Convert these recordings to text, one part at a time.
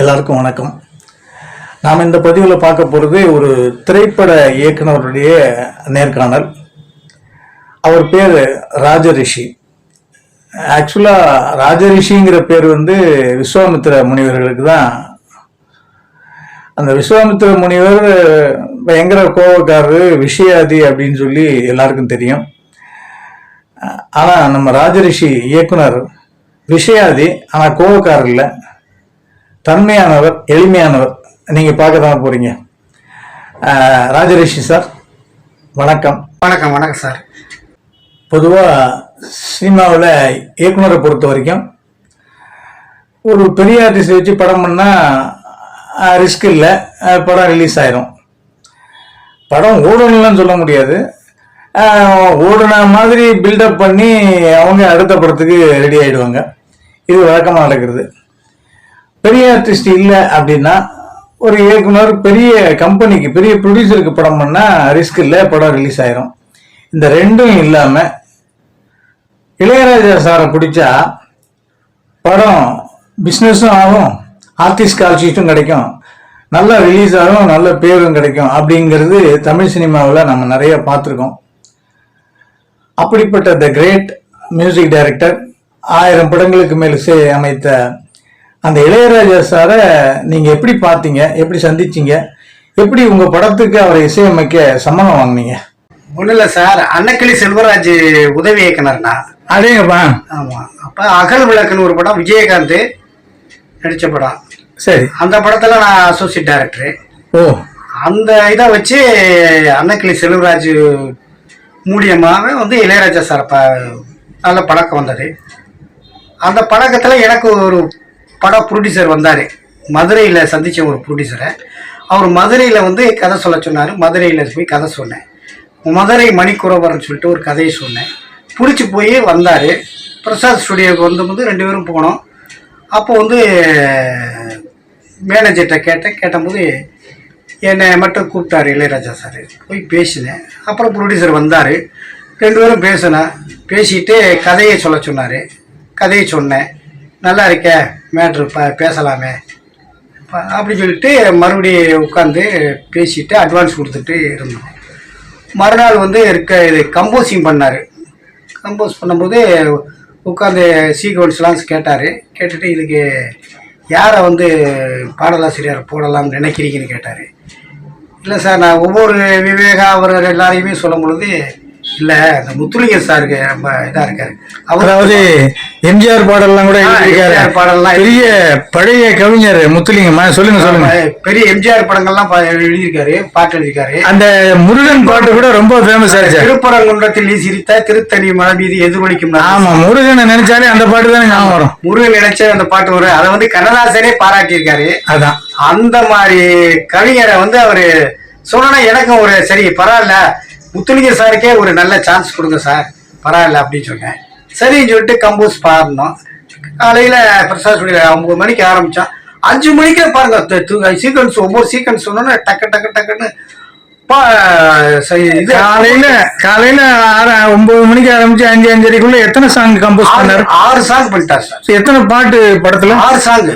எல்லாருக்கும் வணக்கம். நாம் இந்த பதிவில் பார்க்க போகிறது ஒரு திரைப்பட இயக்குனருடைய நேர்காணல் அவர் பேர் ராஜரிஷி. ஆக்சுவலாக ராஜரிஷிங்கிற பேர் வந்து விஸ்வாமித்திர முனிவர்களுக்கு தான். அந்த விஸ்வாமித்திர முனிவர் பயங்கர கோபக்காரரு விஷயாதி அப்படின்னு சொல்லி எல்லாருக்கும் தெரியும். ஆனால் நம்ம ராஜரிஷி இயக்குனர் விஷயாதி ஆனால் கோவக்காரர் இல்லை. தன்மையானவர் எளிமையானவர். நீங்கள் பார்க்க தான் போகிறீங்க ராஜரிஷி சார் வணக்கம். வணக்கம் வணக்கம் சார். பொதுவாக சினிமாவில் இயக்குனரை பொறுத்த வரைக்கும் ஒரு பெரிய ஆர்டிஸ்ட் வச்சு படம் பண்ணால் ரிஸ்க் இல்லை. படம் ரிலீஸ் ஆயிரும். படம் ஓடணும்லாம் சொல்ல முடியாது. ஓடுன மாதிரி பில்டப் பண்ணி அவங்க அடுத்த படத்துக்கு ரெடி ஆயிடுவாங்க. இது வழக்கமாக நடக்கிறது. பெரிய ஆர்டிஸ்ட் இல்லை அப்படின்னா ஒரு இயக்குனர் பெரிய கம்பெனிக்கு பெரிய ப்ரொடியூசருக்கு படம் பண்ணால் ரிஸ்க் இல்லை படம் ரிலீஸ் ஆயிரும். இந்த ரெண்டும் இல்லாமல் இளையராஜா சாரை பிடிச்சா படம் பிஸ்னஸும் ஆகும் ஆர்டிஸ்ட் கால்ஷீட்டும் கிடைக்கும் நல்லா ரிலீஸ் ஆகும் நல்ல பேரும் கிடைக்கும் அப்படிங்கிறது தமிழ் சினிமாவில் நம்ம நிறைய பார்த்துருக்கோம். அப்படிப்பட்ட த கிரேட் மியூசிக் டைரக்டர் ஆயிரம் படங்களுக்கு மேல் இசை அமைத்த அந்த இளையராஜா சாரை நீங்கள் எப்படி பார்த்தீங்க? எப்படி சந்திச்சீங்க? எப்படி உங்கள் படத்துக்கு அவரை இசையமைக்க சம்மதம் வாங்குனீங்க? ஒன்றும் இல்லை சார். அன்னக்கிளி செல்வராஜ் உதவி இயக்குனர்னா. அதேங்கப்பா ஆமாம் அப்போ அகல் விளக்குன்னு ஒரு படம் விஜயகாந்த் நடித்த படம். சரி. அந்த படத்தில் நான் அசோசியேட் டைரக்டரு ஓ. அந்த இதை வச்சு அன்னக்கிளி செல்வராஜ் மூலியமாக வந்து இளையராஜா சார் ப நல்ல பழக்கம் வந்தது. அந்த பழக்கத்தில் எனக்கு ஒரு பட ப்ரொடியூசர் வந்தார். மதுரையில் சந்தித்த ஒரு ப்ரொடியூசரை அவர் மதுரையில் வந்து கதை சொல்ல சொன்னார். மதுரையில் போய் கதை சொன்னேன். மதுரை மணிக்குறவர்னு சொல்லிட்டு ஒரு கதையை சொன்னேன். பிடிச்சி போய் வந்தார். பிரசாத் ஸ்டுடியோவுக்கு வந்தபோது ரெண்டு பேரும் போனோம். அப்போ வந்து மேனேஜர்கிட்ட கேட்டேன். கேட்டபோது என்னை மட்டும் கூப்பிட்டாரு இளையராஜா சார் போய் பேசினேன். அப்புறம் ப்ரொடியூசர் வந்தார். ரெண்டு பேரும் பேசினேன் பேசிட்டு கதையை சொல்ல சொன்னார். கதையை சொன்னேன். நல்லா இருக்கேன் மேட்ரு ப பேசலாமே. அப்படி சொல்லிட்டு மறுபடியும் உட்காந்து பேசிட்டு அட்வான்ஸ் கொடுத்துட்டு இருந்தோம். மறுநாள் வந்து இருக்க இது கம்போசிங் பண்ணார். கம்போஸ் பண்ணும்போது உட்காந்து சீக்வன்ஸ்லாம் கேட்டார். கேட்டுட்டு இதுக்கு யாரை வந்து பாடலாசிரியர் போடலாம்னு நினைக்கிறீங்கன்னு கேட்டார். இல்லை சார் நான் ஒவ்வொரு விவேகா அவர் எல்லாரையுமே சொல்லும் பொழுது இல்லை இந்த முத்துலிங்கர் சாருக்கு ரொம்ப இதாக இருக்காரு. அதாவது எம்ஜிஆர் பாடல்லாம் கூட எழுதியிருக்காரு. பாடல்லாம் பெரிய பழைய கவிஞர் முத்துலிங்கம்மா சொல்லுங்க சொல்லுங்க. பெரிய எம்ஜிஆர் படங்கள்லாம் எழுதியிருக்காரு பாட்டு எழுதியிருக்காரு. அந்த முருகன் பாட்டு கூட ரொம்ப ஃபேமஸ் ஆச்சு திருப்பரங்குன்றத்தில் நீ சிரித்த திருத்தணி மழை மீது எதிரொலிக்கும் நாள். ஆமா முருகனை நினைச்சாலே அந்த பாட்டு தானே ஞாபகம் வரும். முருகன் நினைச்ச அந்த பாட்டு வரும். அதை வந்து கண்ணதாசனே பாராட்டியிருக்காரு. அதான். அந்த மாதிரி கவிஞரை வந்து அவரு சொன்னா எனக்கும் ஒரு சரி பரவாயில்ல முத்துலிங்க சாருக்கே ஒரு நல்ல சான்ஸ் கொடுங்க சார் பரவாயில்ல அப்படின்னு சொன்னேன். சரின்னு சொல்லிட்டு கம்போஸ் பாடினோம். காலையில பிரசாத் ஒன்பது மணிக்கு ஆரம்பிச்சோம் அஞ்சு மணிக்கே பாருங்க சீக்வன்ஸ் ஒவ்வொரு சீக்வன்ஸ் சொன்னோன்னா டக்கு டக்கு டக்குன்னு பா- சரி, இது காலையில காலையில ஆறு ஒன்பது மணிக்கு ஆரம்பிச்சு அஞ்சு அஞ்சரைக்குள்ள எத்தனை சாங் கம்போஸ் பண்ணாரு? ஆறு- சாங் பண்ணிட்டார் சார் எத்தனை பாட்டு படத்துல? ஆறு சாங்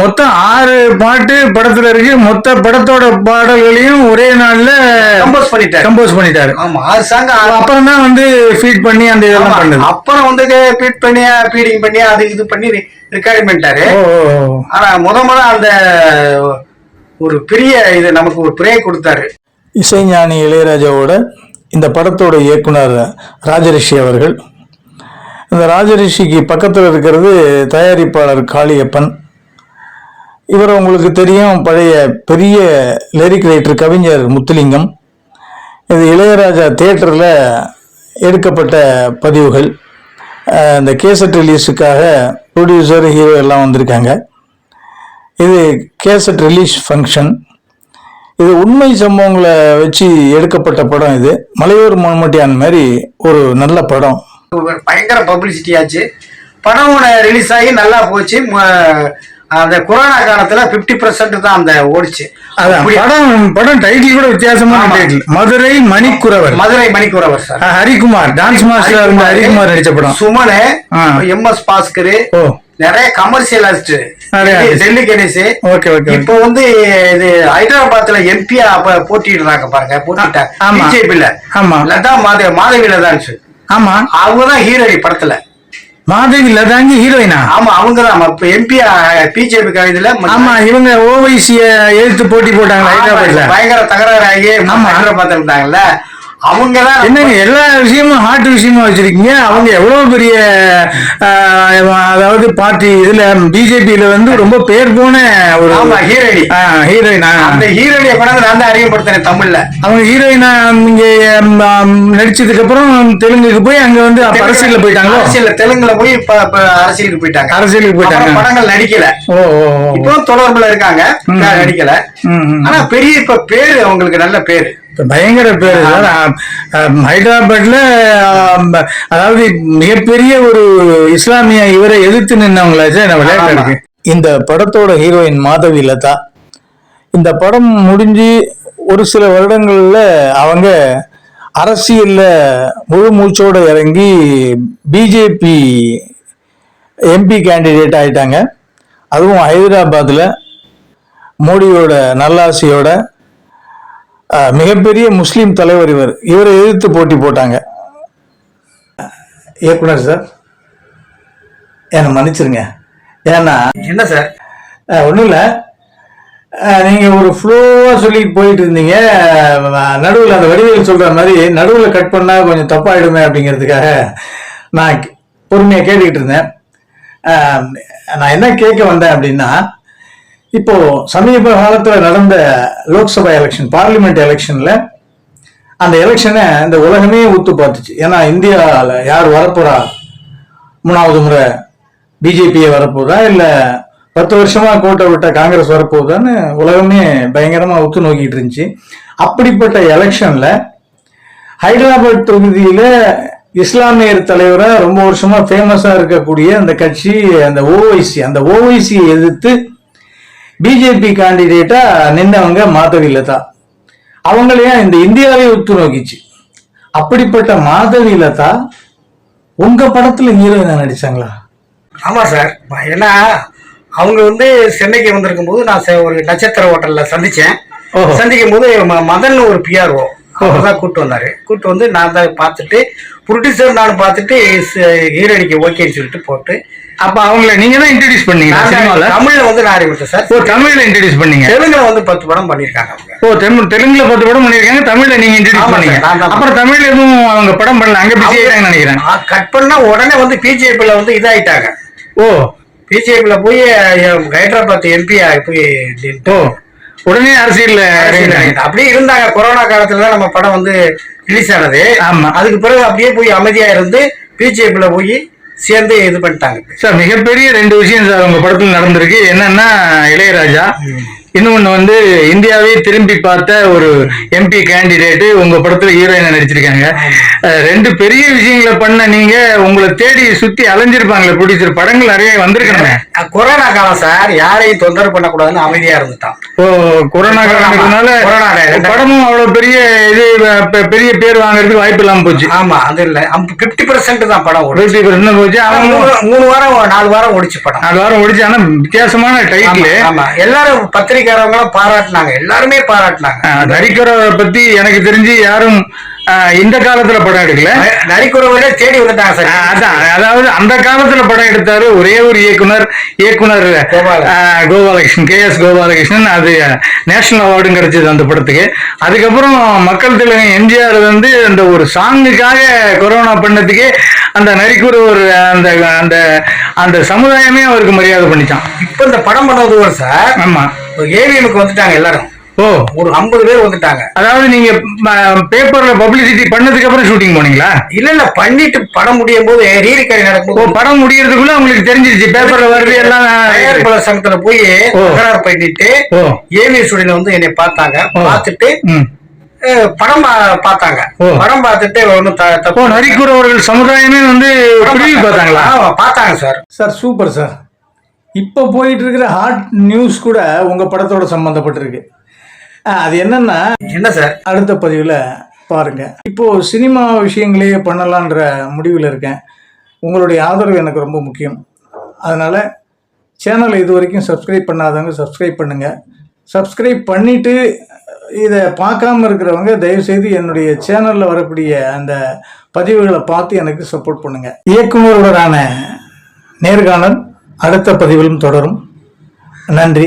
மொத்தம் ஆறு பாட்டு படத்துல இருக்கு. மொத்த படத்தோட பாடல்களையும் ஒரே நாள்ல கம்போஸ் பண்ணிட்டார். கம்போஸ் பண்ணிட்டாரு. ஆமா ஆறு சாங் அப்புறம் தான் வந்து ஃபீட் பண்ணி அந்த இதெல்லாம் பண்ணது. அப்புறம் வந்து பீட் பண்ணி ஃபீடிங் பண்ணி அது இது பண்ணி ரெக்கார்டிங் பண்ணிட்டாரு. ஆனா முத முத அந்த ஒரு பெரிய இது நமக்கு ஒரு பிரேக் கொடுத்தாரு. இசைஞானி இளையராஜாவோட இந்த படத்தோட இயக்குனர் ராஜரிஷி அவர்கள். இந்த ராஜரிஷிக்கு பக்கத்தில் இருக்கிறது தயாரிப்பாளர் காளியப்பன். இவர் உங்களுக்கு தெரியும் பழைய பெரிய லிரிக் ரைட்டர் கவிஞர் முத்துலிங்கம். இது இளையராஜா தியேட்டரில் எடுக்கப்பட்ட பதிவுகள். இந்த கேசட் ரிலீஸுக்காக ப்ரொடியூசர் ஹீரோ எல்லாம் வந்திருக்காங்க. இது கேசட் ரிலீஸ் ஃபங்க்ஷன் இது உண்மை சம்பவங்களை வச்சு எடுக்கப்பட்ட படம் இது. மலையூர் மண்மட்டியான் மாதிரி ஒரு நல்ல படம். பயங்கர பப்ளிசிட்டி ஆச்சு. படம் ரிலீஸ் ஆகி நல்லா போச்சு. அந்த கொரோனா காலத்துல 50% பர்சன்ட் தான் அந்த ஓடிச்சு. படம் படம் டைட்டில் கூட வித்தியாசமான. Title Madurai Manikkuravar. Madurai Manikkuravar sir. Harikumar. Dance master இருந்த ஹரிகுமார் நடிச்ச படம். சுமனு. எம் எஸ் பாஸ்கர் நிறைய commercial artist. Delhi Ganesh. Okay okay இப்போ வந்து இது ஹைதராபாத்ல எம்பியா போட்டிடுறாங்க பாருங்க போட்டிட்டாங்க ஆமா. பிஜேபில ஆமா. லதா மாதவி மாதவி லதான் ஆமா. அவங்க தான் ஹீரோனி படத்துல. மாதவி லதாங்கி ஹீரோயினா ஆமா அவங்க தான் இப்ப எம்பியா பிஜேபி இதுல ஆமா இவங்க ஓவைசிய எழுத்து போட்டி போட்டாங்க ஹைதராபாத்ல. பயங்கர தகராறு ஆகி ஆமா. ஹைதராபாத் இருந்தாங்கல்ல. அவங்க தான் என்னங்க எல்லா விஷயமும் ஹார்ட் விஷயமா வச்சிருக்கீங்க? அவங்க எவ்வளவு பெரிய அதாவது பார்ட்டி இதுல பிஜேபியில வந்து ரொம்ப பேர் போன ஒரு ஆமா ஹீரோனி ஹீரோயினா அந்த ஹீரோனியை கொண்டாந்து நான் தான் அறிமுகப்படுத்தினேன் தமிழ்ல. அவங்க ஹீரோயினா இங்க நடிச்சதுக்கு அப்புறம் தெலுங்குக்கு போய் அங்க வந்து அப்ப அரசியல்ல போயிட்டாங்களோ? அரசியல்ல தெலுங்குல போய் அரசியலுக்கு போயிட்டாங்க. அரசியலுக்கு போயிட்டாங்க. படங்கள் நடிக்கல. ஓ. இப்போ தொடர்புல இருக்காங்க. நடிக்கல. ஆனா பெரிய இப்ப பேரு அவங்களுக்கு நல்ல பேரு. பயங்கர பேர். ஹைதராபாத்ல அதாவது மிகப்பெரிய ஒரு இஸ்லாமிய இவரை எதிர்த்து நின்னவங்களாச்சு என்ன விளையாட்டு இந்த படத்தோட ஹீரோயின் மாதவி லதா. இந்த படம் முடிஞ்சு ஒரு சில வருடங்கள்ல அவங்க அரசியல்ல முழு மூச்சோட இறங்கி பிஜேபி எம்பி கேண்டிடேட் ஆயிட்டாங்க. அதுவும் ஹைதராபாத்தில் மோடியோட நல்லாசியோட மிகப்பெரிய முஸ்லீம் தலைவர் இவர். இவரை எதிர்த்து போட்டி போட்டாங்க. இயக்குனர் சார் என்னை மன்னிச்சிருங்க. ஏன்னா என்ன சார்? ஒன்றும் இல்லை. நீங்கள் ஒரு ஃப்ளோவாக சொல்லிட்டு போயிட்டு இருந்தீங்க. நடுவில் அந்த வடிவேல் சொல்கிற மாதிரி நடுவில் கட் பண்ணால் கொஞ்சம் தப்பாயிடுமே அப்படிங்கிறதுக்காக நான் பொறுமையாக கேட்டுக்கிட்டு இருந்தேன். நான் என்ன கேட்க வந்தேன் அப்படின்னா இப்போ சமீப காலத்தில் நடந்த லோக்சபா எலெக்ஷன் பார்லிமெண்ட் எலெக்ஷனில் அந்த எலெக்ஷனை இந்த உலகமே ஊத்து பார்த்துச்சு. ஏன்னா இந்தியாவில் யார் வரப்போறா? மூணாவது முறை பிஜேபியை வரப்போதா? இல்லை பத்து வருஷமா கோட்டை விட்ட காங்கிரஸ் வரப்போகுதான்னு உலகமே பயங்கரமா ஒத்து நோக்கிட்டு இருந்துச்சு. அப்படிப்பட்ட எலெக்ஷன்ல ஹைதராபாத் தொகுதியில இஸ்லாமியர் தலைவராக ரொம்ப வருஷமா ஃபேமஸாக இருக்கக்கூடிய அந்த கட்சி அந்த ஓவைசி அந்த ஓவைசியை எதிர்த்து பிஜேபி கேண்டிடேட்டா நின்னவங்க மாதவி லதா. அவங்களையும் இந்த இந்தியாவை உத்து நோக்கிச்சு? அப்படிப்பட்ட மாதவி லதா உங்க படத்துல ஹீரோயினா நடிச்சாங்களா? ஆமா சார். ஏன்னா அவங்க வந்து சென்னைக்கு வந்திருக்கும் போது நான் ஒரு நட்சத்திர ஹோட்டல்ல சந்திச்சேன். சந்திக்கும் போது மதன் ஒரு பிஆர்ஓ அவர் தான் கூட்டு வந்தாரு. கூட்டு வந்து நான் தான் பார்த்துட்டு ப்ரொடியூசர் நான் பார்த்துட்டு ஹீரோனிக்கு ஓகேன்னு சொல்லிட்டு போட்டு அப்ப அவங்கள நீங்க தான் இன்ட்ரடியூஸ் பண்ணீங்க சினிமால? தமிழ்ல வந்து நான் அறிவித்தேன் சார். ஓ தமிழ்ல இன்ட்ரடியூஸ் பண்ணீங்க. தெலுங்குல வந்து பத்து படம் பண்ணியிருக்காங்க அவங்க. ஓ தெலுங்கு தெலுங்குல பத்து படம் பண்ணிருக்காங்க தமிழ்ல நீங்க இன்ட்ரடியூஸ் பண்ணீங்க. அப்புறம் தமிழ்ல எதுவும் அவங்க படம் பண்ணல அங்க பிஸி ஆயிட்டாங்கன்னு நினைக்கிறேன். கட் பண்ணா உடனே வந்து பிஜேபியில் வந்து இதாயிட்டாங்க. ஓ. பிஜேபியில் போய் ஹைதராபாத் எம்பி போய் ஓ உடனே இறங்கிட்டாங்க. அப்படியே இருந்தாங்க கொரோனா காலத்துல தான் நம்ம படம் வந்து ரிலீஸ் ஆனது. ஆமா. அதுக்கு பிறகு அப்படியே போய் அமைதியா இருந்து பிஜேபியில போய் சேர்ந்து இது பண்ணிட்டாங்க. சார் மிகப்பெரிய ரெண்டு விஷயம் சார் உங்க படத்துல நடந்திருக்கு. என்னன்னா இளையராஜா. இன்னொன்னு வந்து இந்தியாவே திரும்பி பார்த்த ஒரு எம்பி கேண்டிடேட் உங்க படத்துல ஹீரோயினா நடிச்சிருக்காங்க. ரெண்டு பெரிய விஷயங்களை பண்ண நீங்க உங்களை தேடி சுத்தி அலைஞ்சிருப்பாங்களே ப்ரொடியூசர் படங்கள் நிறைய வந்திருக்கணுமே. அஹ், கொரோனா காலம் சார் யாரையும் தொந்தரவு பண்ணக்கூடாதுன்னு அமைதியா இருந்துட்டான். ஓ கொரோனா காரணத்தினால கொரோனா காலம். படமும் அவ்வளவு பெரிய இது பெரிய பேர் வாங்குறதுக்கு வாய்ப்பு இல்லாம போச்சு. ஆமா அது இல்ல. பிப்டி பர்சன்ட் தான் படம் வெற்றி பெருன்னு போச்சு. அவங்க மூணு வாரம் நாலு வாரம் ஓடிச்சு படம். நாலு வாரம் ஓடிச்சு. ஆனா வித்தியாசமான டைட்டில் ஆமா எல்லாரும் பத்திரிக்கையாளர்களும் பாராட்டினாங்க. எல்லாருமே பாராட்டினாங்க. நரிக்கிறவரை பத்தி எனக்கு தெரிஞ்சு யாரும் இந்த காலத்துல படம் எடுக்கல. நரிக்குறவர்களே தேடி வந்துட்டாங்க சார். அதான். அதாவது அந்த காலத்துல படம் எடுத்தாரு ஒரே ஒரு இயக்குனர் இயக்குனர் கோபாலகிருஷ்ணன். K S Gopalakrishnan. அது நேஷனல் அவார்டும் கிடைச்சது அந்த படத்துக்கு. அதுக்கப்புறம் மக்கள் தலைவர் எம்ஜிஆர் வந்து அந்த ஒரு சாங்குக்காக கொரோனா பண்ணதுக்கே அந்த நரிக்குற ஒரு அந்த அந்த அந்த சமுதாயமே அவருக்கு மரியாதை பண்ணிச்சான். இப்ப இந்த படம் பண்ணது ஒரு சார். ஆமா. ஏவிஎம்க்கு வந்துட்டாங்க எல்லாரும். ஓ. ஒரு ஐம்பது பேர் வந்துட்டாங்க. அதாவது நீங்க பேப்பர்ல பப்ளிசிட்டி பண்ணதுக்கு அப்புறம் ஷூட்டிங் போனீங்களா? இல்ல இல்ல பண்ணிட்டு படம் முடியும் போது ரீ ரெக்கார்டிங் ஓ நடக்கும்போது படம் முடியறதுக்குள்ள உங்களுக்கு தெரிஞ்சிருச்சு பேப்பர்ல வருது எல்லாம் தயாரிப்பாளர் சங்கத்துல போய் ஓ. தகராறு பண்ணிட்டு ஓ. ஏவி ஸ்டுடியோல வந்து என்னை பார்த்தாங்க. ஓ. பார்த்துட்டு படம் பா- பார்த்தாங்க. ஓ. படம் பார்த்துட்டு ஒன்றும் தப்பு நரிக்குறவர்கள் சமுதாயமே வந்து பார்த்தாங்களா? ஆமா, பார்த்தாங்க சார். Sir super sir. இப்போ போயிட்டு இருக்கிற ஹாட் நியூஸ் கூட உங்க படத்தோட சம்பந்தப்பட்டிருக்கு. ஆ, அது என்னன்னா என்ன சார் அடுத்த பதிவில் பாருங்க. இப்போ சினிமா விஷயங்களே பண்ணலான்ற முடிவில் இருக்கேன். உங்களுடைய ஆதரவு எனக்கு ரொம்ப முக்கியம். அதனால் சேனலை இது வரைக்கும் சப்ஸ்கிரைப் பண்ணாதவங்க சப்ஸ்கிரைப் பண்ணுங்கள் சப்ஸ்கிரைப் பண்ணிவிட்டு இதை பார்க்காம இருக்கிறவங்க தயவுசெய்து என்னுடைய சேனலில் வரக்கூடிய அந்த பதிவுகளை பார்த்து எனக்கு சப்போர்ட் பண்ணுங்கள் இயக்குனருடனான நேர்காணல் அடுத்த பதிவிலும் தொடரும். நன்றி.